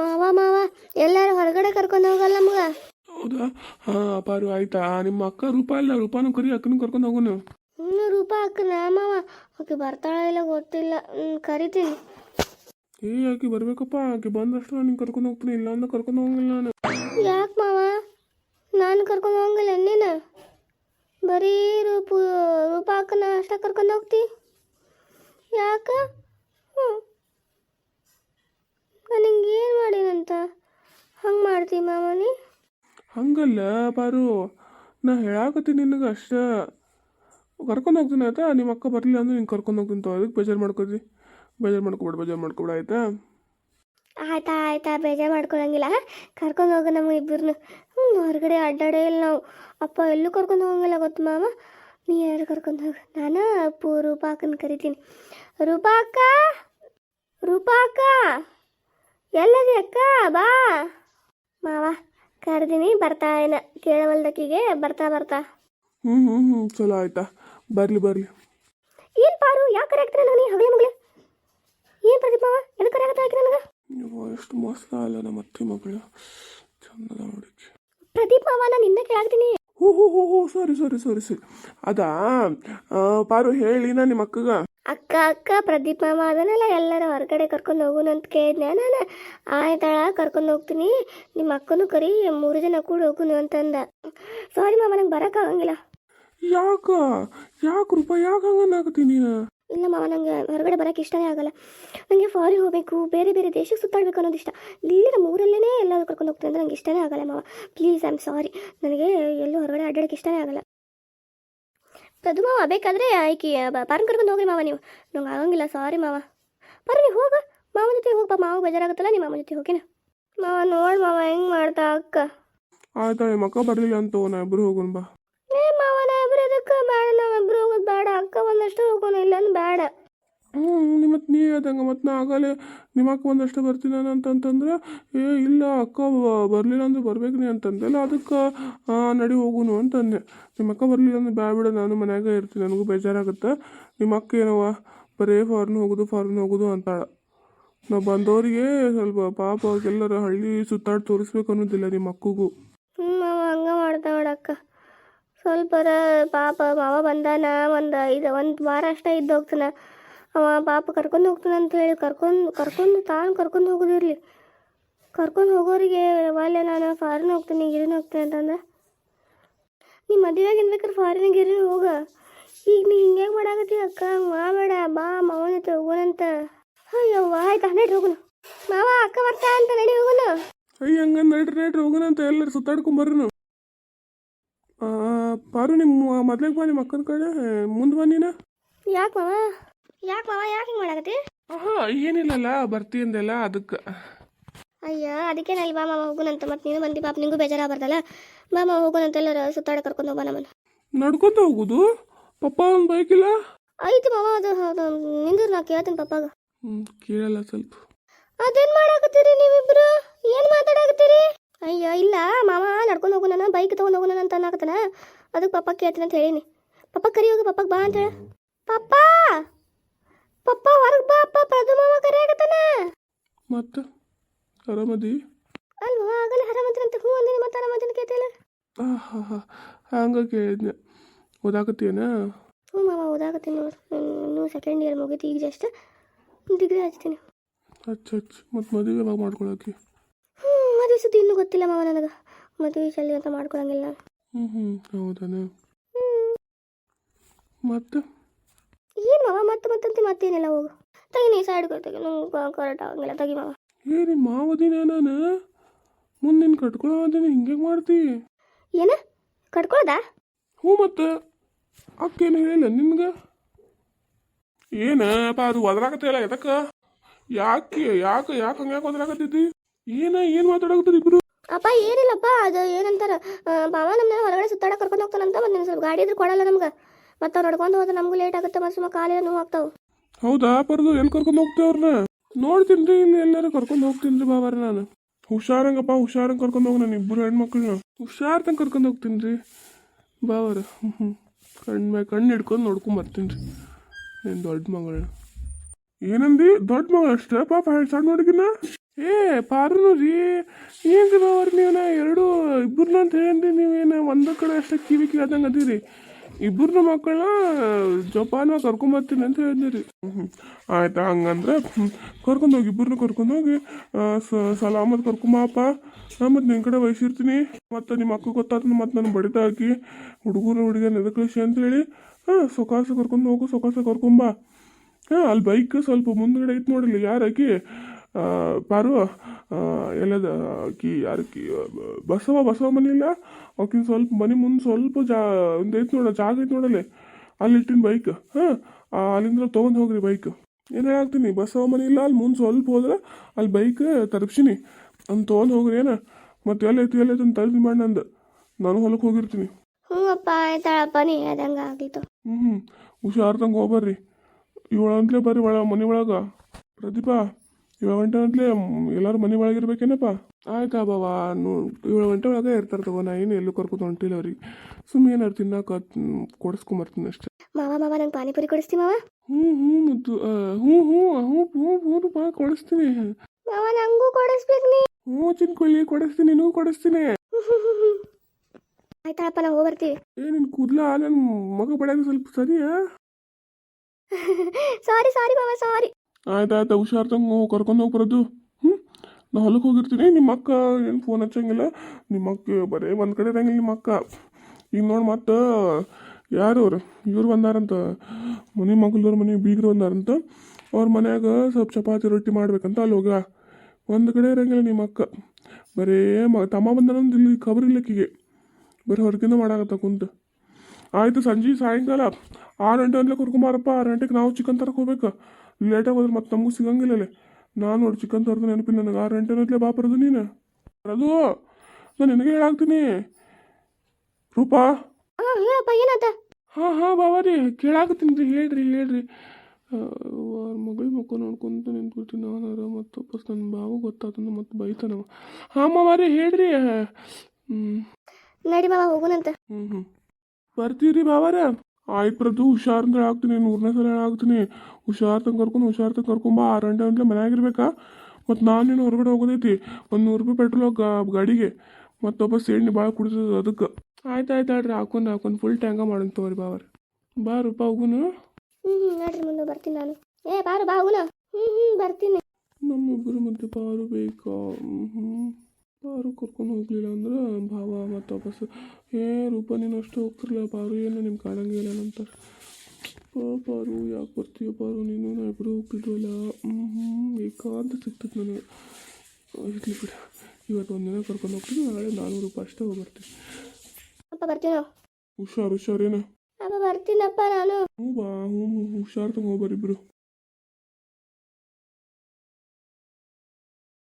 ಮಾವ ಮಾವ ಎಲ್ಲರೂ ಹೊರಗಡೆ ಕರ್ಕೊಂಡು ಹೋಗಲ್ಲ ನಮ್ಗೆ ಹೌದಾ? ಹಾಂ ಅಪಾರು ಆಯ್ತಾ. ನಿಮ್ಮ ಅಕ್ಕ ರೂಪ ಇಲ್ಲ ರೂಪಾನು ಕರಿ ಅಕ್ಕನೂ ಕರ್ಕೊಂಡು ಹೋಗೋನು ಇನ್ನೂ ರೂಪ ಅಕ್ಕನ ಮಾವ. ಓಕೆ ಬರ್ತಾಳ ಇಲ್ಲ ಗೊತ್ತಿಲ್ಲ. ಹ್ಮ್, ಕರಿತೀನಿ. ಏ ಆಕೆ ಬರ್ಬೇಕಪ್ಪ. ಆಕೆ ಬಂದಷ್ಟು ನಾನು ಕರ್ಕೊಂಡು ಹೋಗ್ತೀನಿ. ಇಲ್ಲ ಅಂದ್ರೆ ಕರ್ಕೊಂಡು ಹೋಗಂಗಿಲ್ಲ ನಾನು. ಯಾಕೆ ಮಾವ? ನಾನು ಕರ್ಕೊಂಡು ಹೋಗಂಗಿಲ್ಲ ನೀನು ಬರೀ ರೂಪ ರೂಪ ಅಕ್ಕನ ಅಷ್ಟ ಕರ್ಕೊಂಡು ಹೋಗ್ತಿ. ಯಾಕ? ಹ್ಞೂ ನನಗೆ ಏನು ಮಾಡೀನಂತ? ಹಂಗೆ ಮಾಡ್ತಿ ಮಾಮನಿ ಹಂಗಲ್ಲ ಬಾರು ನಾ ಹೇಳಾಕತ್ತೀನಿ ನಿನಗೆ ಅಷ್ಟೇ. ಕರ್ಕೊಂಡು ಹೋಗ್ತೀನಿ ಆಯ್ತಾ? ನಿಮ್ಮ ಅಕ್ಕ ಬರಲಿಲ್ಲ ಅಂದ್ರೆ ನಿಂಗೆ ಕರ್ಕೊಂಡು ಹೋಗ್ತೀನಿ ತೋ ಅದಕ್ಕೆ ಬೇಜಾರು ಮಾಡ್ಕೊತಿ. ಬೇಜಾರು ಮಾಡ್ಕೊಬೇಡ ಬೇಜಾರು ಮಾಡ್ಕೊಬೇಡ ಆಯ್ತಾ? ಆಯ್ತಾ ಆಯ್ತಾ ಬೇಜಾರು ಮಾಡ್ಕೊಳಂಗಿಲ್ಲ. ಕರ್ಕೊಂಡು ಹೋಗು ನಮ್ಮ ಇಬ್ಬರನ್ನು ಹ್ಞೂ ಹೊರಗಡೆ ಅಡ್ಡಾಡೇ ಇಲ್ಲ ನಾವು. ಅಪ್ಪ ಎಲ್ಲೂ ಕರ್ಕೊಂಡು ಹೋಗಂಗಿಲ್ಲ ಗೊತ್ತು ಮಾಮ? ನೀ ಯಾರು ಕರ್ಕೊಂಡು ಹೋಗು? ನಾನು ಅಪ್ಪು ರೂಪಾ ಅಕ್ಕನ ಕರಿತೀನಿ. ರೂಪಾ ಅಕ್ಕ ರೂಪಾ ಅಕ್ಕ ಎಲ್ಲದಿ ಅಕ್ಕ? ಬಾ. ಮಾವ ಕರೆದಿನಿ ಬರ್ತಾ ಏನ ಕೇಳವಲ್ದಕ್ಕಿಗೆ ಬರ್ತಾ ಬರ್ತಾ. ಹ್ಞೂ ಹ್ಞೂ ಹ್ಞೂ ಚಲೋ ಆಯ್ತಾ. ಬರ್ಲಿ ಬರಲಿ. ಏನು ಪಾರು ಯಾಕೆ ಕರೆಯಾಗ್ತೀರ ನನಗೆ ಹಗಲಿ ಮಗಲಿ? ಏನು ಪ್ರದೀಪ್ ಮಾವ ಎದಕ್ಕೆ ಕರೆಯಾಗತ್ತ ಹಾಕಿ ನನಗೆ? ನೀವು ಎಷ್ಟು ಮಸ್ತ್ ಅಲ್ಲ ನಮ್ಮ ಅತ್ತೆ ಮಗಳು. ಚಂದದ ನೋಡಿಕೆ ಪ್ರದೀಪ್ ಮಾವ ನಾನು ನಿನ್ನ ಕೇಳಾಗ್ತೀನಿ ಹೋ ಹೋ ಹೋ ಹೋ ಸಾರಿ ಸಾರಿ ಸಾರಿ ಸರಿ. ಅದಾ ಪಾರು ಹೇಳಿ ನಾ ನಿಮ್ಮ ಅಕ್ಕಗ. ಅಕ್ಕ ಅಕ್ಕ ಪ್ರದೀಪ್ ಮಾಮ ಅದನ್ನೆಲ್ಲ ಎಲ್ಲರೂ ಹೊರಗಡೆ ಕರ್ಕೊಂಡು ಹೋಗೋಣ ಅಂತ ಕೇಳಿದ್ನೆ. ನಾನು ಆಯ್ತಾಳ ಕರ್ಕೊಂಡು ಹೋಗ್ತೀನಿ. ನಿಮ್ಮ ಅಕ್ಕನೂ ಕರಿ ಮೂರು ಜನ ಕೂಡ ಹೋಗುನು ಅಂತಂದ. ಸಾರಿ ಮಾಮ ನಂಗೆ ಬರೋಕ್ಕಾಗಂಗಿಲ್ಲ ಯಾಕ? ಯಾಕೆ ರೂಪ ಯಾಕೆ ಹಂಗನ್ನಾಗತ್ತೀನಿ ನೀನು? ಇಲ್ಲ ಮಾವ ನಂಗೆ ಹೊರಗಡೆ ಬರೋಕ್ಕೆ ಇಷ್ಟನೇ ಆಗಲ್ಲ. ನನಗೆ ಫಾರಿನ್ ಹೋಗಬೇಕು ಬೇರೆ ಬೇರೆ ದೇಶಕ್ಕೆ ಸುತ್ತಾಡಬೇಕು ಅನ್ನೋದು ಇಷ್ಟ. ಇಲ್ಲಿ ನಮ್ಮ ಊರಲ್ಲೇ ಎಲ್ಲಾದ್ರೂ ಕರ್ಕೊಂಡು ಹೋಗ್ತೀನಿ ಅಂದರೆ ನಂಗೆ ಇಷ್ಟನೇ ಆಗಲ್ಲ ಮಾವ ಪ್ಲೀಸ್ ಐ ಆಮ್ ಸಾರಿ ನನಗೆ ಎಲ್ಲೂ ಹೊರಗಡೆ ಅಡ್ಡಾಡಕ್ಕೆ ಇಷ್ಟನೇ ಆಗಲ್ಲ. ಪ್ರದು ಮಾವ ಬೇಕಾದರೆ ಆಯ್ಕೆ ಪಾರನ್ ಕರ್ಕೊಂಡು ಹೋಗ್ರಿ ಮಾವ ನೀವು. ನಂಗೆ ಆಗಂಗಿಲ್ಲ ಸಾರಿ ಮಾವ. ಬರ ನೀವು ಹೋಗ. ಮಾವನ ಜೊತೆ ಹೋಗಪ್ಪ ಮಾವ ಬೇಜಾರಾಗುತ್ತಲ್ಲ ನಿಮ್ಮ ಮಾವನ ಜೊತೆ ಹೋಗಿನ ಮಾವ ನೋಡಿ ಮಾವ ಹೆಂಗೆ ಮಾಡ್ತಾ ಅಕ್ಕ? ಆಯ್ತಾ ನಿಮ್ಮ ಅಕ್ಕ ಬರಲಿಲ್ಲ ಅಂತ ನಾ ಇಬ್ರು ಹೋಗೋಣ ಬಾ. ಏ ಮಾವ ನಾ ಇಬ್ರು ಅದಕ್ಕೆ ಬೇಡ ನಾವಿಬ್ರು ಹೋಗೋದು ಬೇಡ. ಅಕ್ಕ ಒಂದಷ್ಟು ಹೋಗೋಣ ಇಲ್ಲ ಅಂದ್ರೆ ಬೇಡ ಹ್ಞೂ, ನಿಮ್ಮ ಮತ್ತೆ ನೀ ಹೇಳ್ದಂಗೆ ಮತ್ತು ನಾ ಆಗಲೇ ನಿಮ್ಮಕ್ಕ ಒಂದಷ್ಟು ಬರ್ತೀನಿ ಅಂತಂತಂದ್ರೆ, ಏ, ಇಲ್ಲ, ಅಕ್ಕ ಬರಲಿಲ್ಲ ಅಂದ್ರೆ ಬರ್ಬೇಕು ನೀ ಅಂತಂದೆಲ್ಲ ಅದಕ್ಕೆ ನಡಿ ಹೋಗುನು ಅಂತಂದೆ. ನಿಮ್ಮಕ್ಕ ಬರಲಿಲ್ಲ ಅಂದ್ರೆ ಬ್ಯಾ, ಬಿಡ, ನಾನು ಮನ್ಯಾಗ ಇರ್ತೀನಿ, ನನಗೂ ಬೇಜಾರಾಗುತ್ತೆ. ನಿಮ್ಮಕ್ಕ ಏನವ ಬರೇ ಫಾರ್ನ್ ಹೋಗೋದು ಫಾರ್ನ್ ಹೋಗೋದು ಅಂತಾಳ. ನಾವು ಬಂದವರಿಗೆ ಸ್ವಲ್ಪ ಪಾಪ ಅವ್ರಿಗೆಲ್ಲರ ಹಳ್ಳಿ ಸುತ್ತಾಡಿ ತೋರಿಸ್ಬೇಕು ಅನ್ನೋದಿಲ್ಲ ನಿಮ್ಮ ಅಕ್ಕಗೂ. ಹಂಗೆ ಮಾಡ್ತಾ ನೋಡಕ್ಕ ಸ್ವಲ್ಪ ಪಾಪ ಮಾವ ಬಂದಾನ, ಒಂದು ಐದು, ಒಂದು ವಾರ ಅಷ್ಟೇ ಇದ್ದು ಹೋಗ್ತಾನ ಅವ ಪಾಪ ಕರ್ಕೊಂಡು ಹೋಗ್ತಾನೆ ಅಂತ ಹೇಳಿ ಕರ್ಕೊಂಡು ಕರ್ಕೊಂಡು ತಾನು ಕರ್ಕೊಂಡು ಹೋಗೋದಿರಲಿ. ಕರ್ಕೊಂಡು ಹೋಗೋರಿಗೆ ಒಲ್ಲೆ ನಾನು ಫಾರಿನ್ ಹೋಗ್ತೀನಿ ಗಿರಿನ ಹೋಗ್ತೀನಿ ಅಂತಂದ್ರೆ ನೀ ಮದುವೆಗೆ ಬೇಕಾದ್ರೆ ಫಾರಿನ್ ಗಿರಿನ ಹೋಗ. ಈಗ ನೀ ಹಿಂಗೆ ಮಾಡಾಕತ್ತಿ ಅಕ್ಕ? ಮಾ ಬೇಡ ಬಾ ಮಾವನ ಜೊತೆ ಹೋಗೋಣಂತ ಅಯ್ಯವ್ವ ಆಯ್ತು ಹನ್ನೆರಡು ಹೋಗೋಣ. ಮಾವ ಅಕ್ಕ ಬರ್ತಾ ಅಂತ ನಡಿ ಹೋಗೋಣ. ಅಯ್ಯ ಹಂಗ ನಡ್ರಿ ನಡ್ರಿ ಹೋಗೋಣ ಅಂತ ಎಲ್ಲರೂ ಸುತ್ತಾಡ್ಕೊಂಬರ್ನು ಪಾರು ನಿಮ್ಮ ಮೊದ್ಲಿಗೆ ಬಾ ನಿಮ್ಮ ಅಕ್ಕನ ಕಡೆ. ಮುಂದೆ ಬಾ ನೀನ. ಯಾಕೆ ಮಾವ? ಯಾಕೆ ಮಾವ ಯಾಕೆ ಹಿಂಗೆ ಮಾಡಾಕತ್ತಿ? ಆಹಾ ಏನಿಲ್ಲಲ್ಲ ಬರ್ತಿ ಅಂದೆಲ್ಲ ಅದಕ್ಕೆ. ಅಯ್ಯ ಅದಕ್ಕೇನಲ್ಲ ಬಾ ಮಾವ ಹೋಗುನಂತ. ಮತ್ತೆ ನೀನು ಬಂದಿ ಪಾಪ ನಿಂಗೂ ಬರ್ತಲ್ಲ. ಬಾ ಮಾವ ಹೋಗುನಂತ ಎಲ್ಲರ ಸುತ್ತಾಡ ಕರ್ಕೊಂಡು ಹೋಗೋಣ ನಮ್ಮನ್ನು. ನಡ್ಕೊಂತ ಹೋಗುದು? ಪಪ್ಪ ಒಂದು ಬೈಕ್ ಇಲ್ಲ? ಆಯ್ತು ಮಾವ ಅದು ಅದು ನಿಂದ್ರು ನಾ ಕೇಳ್ತೀನಿ ಪಪ್ಪಾಗ. ಹ್ಞೂ ಕೇಳಲ್ಲ ಸ್ವಲ್ಪ. ಅದೇನು ಮಾಡಾಕತ್ತೀರಿ ನೀವಿಬ್ರು? ಏನು ಮಾತಾಡಕತ್ತೀರಿ? ಅಯ್ಯ ಇಲ್ಲ ಮಾವ ನಡ್ಕೊಂಡು ಹೋಗುನ ಬೈಕ್ ತಗೊಂಡು ಹೋಗುನ ಅಂತ ಅನ್ನಾಕತ್ತಾನ. ಅದಕ್ಕೆ ಪಪ್ಪ ಕೇಳ್ತೀನಿ ಅಂತ ಹೇಳೀನಿ. ಪಪ್ಪ ಕರಿ ಹೋಗಿ ಪಪ್ಪಗೆ ಬಾ ಅಂತ ಹೇಳ. ಪಪ್ಪ! ಪಪ್ಪ ಹೊರಗೆ ಬಾ ಅಪ್ಪ ಪ್ರದು ಮಾವ ಕರಿಯಾಕತ್ತಾನ. ಮತ್ತೆ? ಆರಾಮದಿ? ಅಲ್ವಾ? ಆಗಲ್ಲ ಅಂತ ಹ್ಞೂ ಅಂದಿನಿ ಮತ್ತೆ ಆರಾಮಂತೀನಿ ಕೇಳ್ತಿಲ್ಲ ಆಹಾ ಹಾ ಹಂಗ ಕೇಳಿದ್ನೆ. ಓದಾಕತ್ತೇನ ಹ್ಞೂ ಮಾವ ಓದಾಕತ್ತೀನಿ ನೋಡಿ. ಇನ್ನೂ ಸೆಕೆಂಡ್ ಇಯರ್ ಮುಗೀತು ಈಗ ಜಸ್ಟ್ ಡಿಗ್ರಿ ಹಚ್ತೀನಿ ಅಚ್ಚ ಅಚ್ಚ. ಮತ್ತು ಮದುವೆ ಯಾವಾಗ ಮಾಡ್ಕೊಳಕ್ಕೆ? ಹ್ಞೂ ಮದುವೆ ಸುದ್ದಿ ಇನ್ನೂ ಗೊತ್ತಿಲ್ಲ ಮಾವ ನನಗೆ. ಮದುವೆ ಚಲ್ಲಿ ಅಂತ ಮಾಡ್ಕೊಳಂಗಿಲ್ಲ. ಹ್ಞೂ ಹ್ಞೂ ಹ್ಞೂ ಹೌದಾನ ಮತ್ತೆ? ಏನು ಮಾವ? ಮತ್ತೆ ಮತ್ತಂತೆ ಮತ್ತೇನಿಲ್ಲ ಹೋಗು? ತೆಗಿ ನೀ ಸೈಡ್ ತೆಗಿ. ನಂಗೆ ಕರೆಕ್ಟ್ ಆಗಂಗಿಲ್ಲ. ತಗಿ ಮಾವ. ಏ ಮಾವದಿನ ನಾನು. ಮುಂದಿನ ಕಟ್ಕೊಳ್ಳೋ ಅದನ್ನ ಹಿಂಗೆ ಮಾಡ್ತಿ. ಏನ? ಕಟ್ಕೊಳ್ಳೋದಾ ಹ್ಞೂ ಮತ್ತೆ. ಅಕ್ಕೇನು ಹೇಳಿಲ್ಲ ನಿನ್ಗೆ? ಏನಪ್ಪ ಅದು ಒದರಾಕತ್ತಿಲ್ಲ ಎದಕ್ಕೆ? ಯಾಕೆ ಯಾಕೆ ಯಾಕೆ ಹಂಗೆ ಯಾಕೆ ಒದರಾಕತ್ತಿದ್ದಿ? ಏನ ಏನು ಮಾತಾಡಕತ್ತೀರಿ ಇಬ್ರು? ಅಪ್ಪ ಏನಿಲ್ಲಪ್ಪ ಅದು ಏನಂತಾರ ಮಾವ ನಮ್ಮನ್ನ ಹೊರಗಡೆ ಸುತ್ತಾಡ ಕರ್ಕೊಂಡು ಹೋಗ್ತಾನಂತ ನೀನು ಸ್ವಲ್ಪ ಗಾಡಿ ಇದ್ರೆ ಕೊಡಲ್ಲ ನಮ್ಗೆ. ಮತ್ತೆ ನಡ್ಕೊಂಡು ಹೋದ್ರೆ ನಮಗೂ ಲೇಟ್ ಆಗುತ್ತೆ, ಮತ್ತೆ ಸುಮ್ಮ ಕಾಲೇ ನೋವು ಆಗ್ತಾವೆ. ಹೌದಾ? ಪರ್ದು ಎಲ್ಲಿ ಕರ್ಕೊಂಡು ಹೋಗ್ತೇವ್ರನ್ನ ನೋಡ್ತೀನಿ ರೀ ಎಲ್ಲರೂ ಕರ್ಕೊಂಡು ಹೋಗ್ತೀನಿ ರೀ ಬಾಬಾರ ನಾನು. ಹುಷಾರಂಗಪ್ಪ, ಹುಷಾರಂಗೆ ಕರ್ಕೊಂಡು ಹೋಗಿ ನಾನು ಇಬ್ಬರು ಹೆಣ್ಮಕ್ಳನ್ನ. ಹುಷಾರ್ತಂಗೆ ಕರ್ಕೊಂಡು ಹೋಗ್ತೀನಿ ರೀ ಬಾಬಾರ ಹ್ಞೂ ಕಣ್ಣು ಕಣ್ಣು ಹಿಡ್ಕೊಂಡು ನೋಡ್ಕೊಂಡು ಬರ್ತೀನಿ ರೀ ನೀನು ದೊಡ್ಡ ಮಗಳು. ಏನಂದಿ? ದೊಡ್ಡ ಮಗಳು ಅಷ್ಟೇ? ಪಾಪ ಸಣ್ಣ ಹುಡುಗಿನ? ಏ ಪಾರನು ರೀ. ಏನು ಬಾಬಾರ ನೀವನ? ಎರಡು ಇಬ್ಬರನ್ನ ಅಂತ ಹೇಳಿ ನೀವೇನು? ಒಂದು ಕಡೆ ಅಷ್ಟೇ ಕಿವಿ ಕಿವಿ ಆದಂಗೆ ಅದೀರಿ. ಇಬ್ಬರನ್ನ ಮಕ್ಕಳನ್ನ ಜೋಪಾನ ಕರ್ಕೊಂಬರ್ತೀನಿ ಅಂತ ಹೇಳಿದ್ರಿ. ಹ್ಞೂ ಆಯ್ತಾ, ಹಂಗಂದ್ರೆ ಕರ್ಕೊಂಡು ಹೋಗಿ ಇಬ್ಬರನ್ನ ಕರ್ಕೊಂಡು ಹೋಗಿ ಸಲಾಮತ್ ಕರ್ಕೊಂಬಪ್ಪ ಮತ್ತು ನಿನ್ನ ಕಡೆ ವಹಿಸಿರ್ತೀನಿ ಮತ್ತು ನಿಮ್ಮ ಅಕ್ಕ ಗೊತ್ತಾದ್ರೆ ಮತ್ತು ನಾನು ಬಡಿತ ಹಾಕಿ, ಹುಡುಗರ ಹುಡುಗಿಯನ್ನ ನೆದಕಳಿಸಿ ಅಂತ ಅಂತೇಳಿ ಹಾಂ ಸೊಕಾಸ ಕರ್ಕೊಂಡು ಹೋಗು, ಸೊಕಾಸ ಕರ್ಕೊಂಬಾ ಹಾಂ ಅಲ್ಲಿ ಬೈಕ್ ಸ್ವಲ್ಪ ಮುಂದ್ಗಡೆ ಐತೆ ನೋಡಿಲ್ಲ ಯಾರಾಕಿ ಪಾರು ಎಲ್ಲದ ಕಿ ಯಾರು ಕಿ ಬಸವ ಬಸವ ಮನೆ ಇಲ್ಲ? ಆಕಿನ ಸ್ವಲ್ಪ ಮನೆ ಮುಂದೆ ಸ್ವಲ್ಪ ಜಾ ಒಂದು ಐತೆ ನೋಡ ಜಾಗ ಐತೆ ನೋಡಲ್ಲಿ. ಅಲ್ಲಿ ಇಟ್ಟಿನ ಬೈಕ್ ಹಾಂ ಅಲ್ಲಿಂದ ತೊಗೊಂಡು ಹೋಗ್ರಿ ಬೈಕ್ ಏನು ಹೇಳಾಕ್ತೀನಿ ಬಸವ ಮನೆ ಇಲ್ಲ ಅಲ್ಲಿ ಮುಂದೆ ಸ್ವಲ್ಪ ಹೋದ್ರೆ ಅಲ್ಲಿ ಬೈಕ್ ತರಪ್ಸಿನಿ ಅಂತ ತೊಗೊಂಡು ಹೋಗ್ರಿ ಏನ? ಮತ್ತೆ ಎಲ್ಲೈತಿ ಎಲ್ಲೈತಿ ಅಂತ ತರ್ಸಿ ಮಾಡಿ ನಂದು. ನಾನು ಹೊಲಕ್ಕೆ ಹೋಗಿರ್ತೀನಿ. ಹ್ಞೂ ಅಪ್ಪ ಆಯ್ತಾಳಪ್ಪ ನೀ ಹೇಳ್ದಂಗೆ ಆಗ್ಲಿತ್ತು ಹ್ಞೂ ಹ್ಞೂ ಹುಷಾರ್ದಂಗೆ ಹೋಗ್ಬರ್ರಿ. ಇವಳಂತಲೇ ಬರ್ರಿ ಒಳ ಮನೆ ಒಳಗೆ. ಪ್ರದೀಪಾ. ಏಳು ಗಂಟೆ ಅಂತಲೇ ಎಲ್ಲರೂ ಮನೆ ಒಳಗೆ ಇರ್ಬೇಕೇನಪ್ಪ? ಆಯ್ತಾ ಬಾವ ನೂ ಏಳು ಗಂಟೆ ಒಳಗೆ ಇರ್ತಾರೆ ತಗೋ ನಾ ಏನು ಎಲ್ಲೂ ಕರ್ಕೊತ ಹೊಂಟಿಲ್ಲ ಅವ್ರಿಗೆ. ಸುಮ್ಮನೆ ಏನಾರು ತಿನ್ನಕ ಕೊಡಿಸ್ಕೊಂಬರ್ತೀನಿ ಅಷ್ಟೇ. ಮಾವ ಮಾವ ನಂಗೆ ಪಾನಿಪುರಿ ಕೊಡಿಸ್ತಿ ಮಾವ? ಹ್ಞೂ ಹ್ಞೂ ಮುದ್ದು ಹ್ಞೂ ಹ್ಞೂ ಹ್ಞೂ ಹ್ಞೂ ಹ್ಞೂ ಬಾ ಕೊಡಿಸ್ತೀನಿ. ಮಾವ ನಂಗೂ ಕೊಡಿಸ್ಬೇಕು ನೀ. ಹ್ಞೂ ಚಿನ್ಕೊಳ್ಳಿ ಕೊಡಿಸ್ತೀನಿ ನಿನಗೂ ಕೊಡಿಸ್ತೀನಿ. ಆಯ್ತಾಳಪ್ಪ ನಾವು ಹೋಗ್ಬರ್ತೀವಿ ಏ ನಿನ್ ಕೂದಲ ನನ್ನ ಮಗ ಬಡಿಯೋದು ಸ್ವಲ್ಪ ಸರಿಯಾ ಸಾರಿ ಸಾರಿ ಬಾಬಾ ಸಾರಿ ಆಯ್ತಾಯ್ತು ಹುಷಾರ್ದಂಗೆ ಕರ್ಕೊಂಡು ಹೋಗಿ ಬರೋದು. ಹ್ಞೂ ನಾ ಹೊಲಕ್ಕೆ ಹೋಗಿರ್ತೀನಿ ನಿಮ್ಮ ಅಕ್ಕ ಏನು ಫೋನ್ ಹಚ್ಚಂಗಿಲ್ಲ. ನಿಮ್ಮ ಅಕ್ಕ ಬರೇ ಒಂದು ಕಡೆ ಇರಂಗಿಲ್ಲ ನಿಮ್ಮ ಅಕ್ಕ. ಈಗ ನೋಡಿ ಮತ್ತೆ, ಯಾರು ಅವ್ರು? ಇವ್ರು ಬಂದಾರಂತ? ಮನೆ ಮಗಳವ್ರ ಮನೆ ಬೀಗರು ಬಂದಾರಂತ? ಅವ್ರ ಮನ್ಯಾಗ ಸ್ವಲ್ಪ ಚಪಾತಿ ರೊಟ್ಟಿ ಮಾಡ್ಬೇಕಂತ ಅಲ್ಲಿ ಹೋಗ ಒಂದು ಕಡೆ ಇರಂಗಿಲ್ಲ ನಿಮ್ಮ ಅಕ್ಕ. ಬರೀ ಮ, ತಮ್ಮ ಬಂದಾರಂದ್ರೆ ಇಲ್ಲಿ ಖಬರ್ ಇಲ್ಲಕ್ಕಿಗೆ ಬರೀ ಹೊರಗಿಂದ ಮಾಡಾಕತ್ತ ಕುಂತು. ಆಯಿತು ಸಂಜೆ ಸಾಯಂಕಾಲ. ಆರು ಗಂಟೆ ಅಂತಲೇ ಕರ್ಕೊಂಬಾರಪ್ಪ ಆರು ಗಂಟೆಗೆ ನಾವು ಚಿಕನ್ ತರಕ್ಕೆ ಹೋಗ್ಬೇಕು. ಲೇಟಾಗಿ ಹೋದ್ರೆ ಮತ್ತೆ ನಮಗೂ ಸಿಗಂಗಿಲ್ಲ ಅಲ್ಲಿ. ನಾನು ನೋಡಿ ಚಿಕನ್ ತರದು ನೆನಪಿಲ್ಲ ನನಗೆ ಆರು ಗಂಟೆ ಅನ್ನೋದ್ಲೆ ಬಾ ಬರೋದು ನೀನು. ಅದು ನಾನು ನಿನಗೆ ಹೇಳಾಕ್ತೀನಿ ರೂಪಾ. ಏನಾತ? ಹಾಂ ಹಾಂ ರೀ ಕೇಳಾಕತ್ತೀನಿ ರೀ ಹೇಳ್ರಿ ಹೇಳ್ರಿ. ಮಗಳ ಮುಖ ನೋಡ್ಕೊಂತ ನಿಂತ್ಬಿಡ್ತೀನಿ ನಾನು ಮತ್ತು ವಾಪಸ್ ನನ್ನ ಬಾವು ಗೊತ್ತಾತಂದು ಮತ್ತೆ ಬೈತಾನವ ಹಾಂ ರೀ ಹೇಳ್ರಿ. ಹ್ಞೂ ನಡಿ ಮಾವ ಹೋಗೋಣಂತ ಹ್ಞೂ ಹ್ಞೂ ರೀ ಬಾವಾರ ಆಯ್ತು ಪ್ರತು ಹುಷಾರ್ ಅಂತ ಹೇಳಾಕ್ತೀನಿ ಮೂರನೇ ಸಲ ಹೇಳಾಕ್ತೀನಿ ಹುಷಾರ್ ತಂಗೆ ಕರ್ಕೊಂಡು ಹುಷಾರ್ ತಂಗೆ ಕರ್ಕೊಂಬ ಆರು ಗಂಟೆ ಅಂತಲೇ ಮನ್ಯಾಗಿರ್ಬೇಕಾ ಮತ್ತು ನಾನು ನೀನು ಹೊರಗಡೆ ಹೋಗೋದೈತಿ ಒಂದು ನೂರು ರೂಪಾಯಿ ಪೆಟ್ರೋಲ್ ಗಾಡಿಗೆ ಮತ್ತು ಒಬ್ಬ ಸೇಣಿ ಭಾಳ ಕುಡಿತದ ಅದಕ್ಕೆ ಆಯ್ತು ಆಯ್ತು ಆಡ್ರಿ ಹಾಕೊಂಡು ಹಾಕೊಂಡು ಫುಲ್ ಟ್ಯಾಂಕ ಮಾಡೋಣ ತಗೋರಿ ಬಾವಾರ ಬಾ ರೂಪ ಹೋಗುನು ಹ್ಞೂ ಹ್ಞೂ ನಡ್ರಿ ಮುಂದೆ ಬರ್ತೀನಿ ನಾನು ಏ ಬಾರು ಬಾ ಹೋಗೋಣ ಹ್ಞೂ ಹ್ಞೂ ಬರ್ತೀನಿ ನಮ್ಮಿಬ್ಬರು ಮತ್ತೆ ಪಾರು ಬೇಕಾ ಹ್ಞೂ ಪಾರು ಕರ್ಕೊಂಡು ಹೋಗಲಿಲ್ಲ ಅಂದ್ರೆ ಭಾವ ಮತ್ತು ವಾಪಸ್ಸು ಏ ರೂಪ ನೀನು ಅಷ್ಟು ಹೋಗ್ತಿರಲ್ಲ ಪಾರು ಏನು ನಿಮ್ಮ ಕಾಣಂಗಿಲ್ಲ ಅಂತಾರೆ ಪಾ ಪಾರು ಯಾಕೆ ಬರ್ತೀಯ ಪಾರು ನೀನು ನಾ ಇಬ್ಬರು ಹೋಗ್ತಿದ್ವಲ್ಲ ಹ್ಞೂ ಹ್ಞೂ ಏಕಾಂತ ಸಿಗ್ತದೆ ನನಗೆ. ಇರಲಿ ಬಿಡ ಇವತ್ತು ಒಂದಿನ ಕರ್ಕೊಂಡು ಹೋಗ್ತೀನಿ ನಾಳೆ ನಾನ್ನೂರು ರೂಪಾಯಿ ಅಷ್ಟೇ ಹೋಗ್ಬರ್ತೀನಿ ಅಪ್ಪ ಬರ್ತೀನಿ ಹುಷಾರು ಹುಷಾರೇನ ಅಪ್ಪ ಬರ್ತೀನಪ್ಪ ನಾನು. ಹ್ಞೂ ಬಾ ಹ್ಞೂ ಹ್ಞೂ ಹುಷಾರು ತಗೊಂಡು ಹೋಗ್ಬರಿಬ್ರು